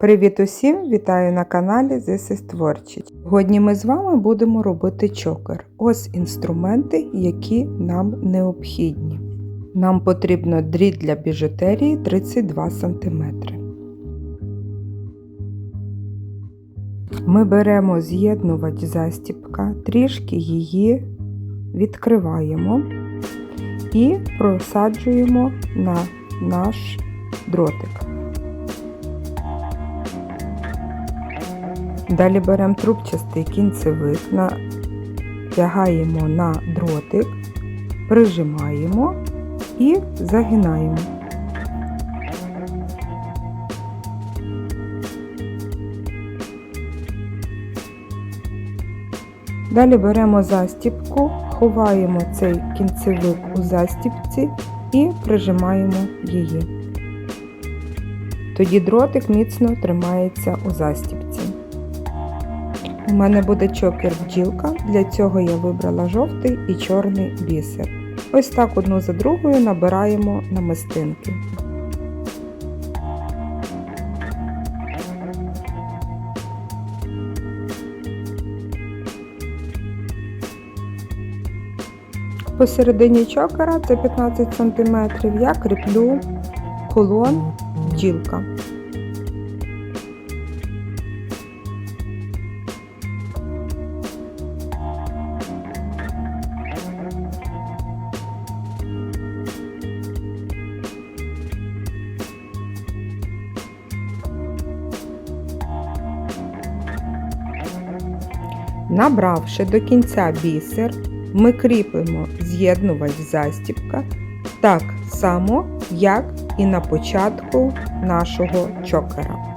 Привіт усім! Вітаю на каналі This is Творчість. Сьогодні ми з вами будемо робити чокер. Ось інструменти, які нам необхідні. Нам потрібно дріт для біжутерії 32 см. Ми беремо з'єднувач застіпка, трішки її відкриваємо і просаджуємо на наш дротик. Далі беремо трубчастий кінцевик, натягаємо на дротик, прижимаємо і загинаємо. Далі беремо застіпку, ховаємо цей кінцевик у застіпці і прижимаємо її. Тоді дротик міцно тримається у застіпці. У мене буде чокер бджілка, для цього я вибрала жовтий і чорний бісер. Ось так одну за другою набираємо намистинки. Посередині чокера, це 15 см, я кріплю колон бджілка. Набравши до кінця бісер, ми кріпимо з'єднувач застібка так само, як і на початку нашого чокера.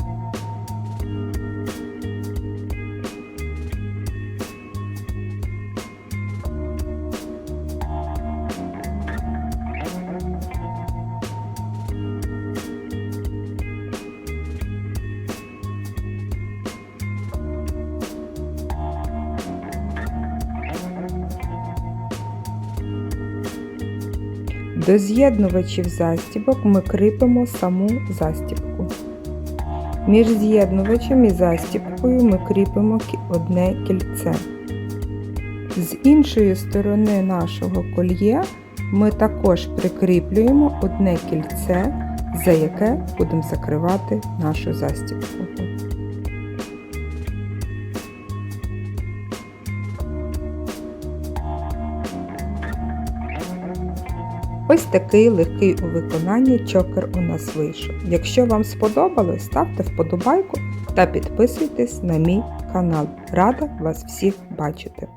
До з'єднувачів застібок ми кріпимо саму застібку. Між з'єднувачем і застібкою ми кріпимо одне кільце. З іншої сторони нашого кольє ми також прикріплюємо одне кільце, за яке будемо закривати нашу застібку. Ось такий легкий у виконанні чокер у нас вийшов. Якщо вам сподобалось, ставте вподобайку та підписуйтесь на мій канал. Рада вас всіх бачити!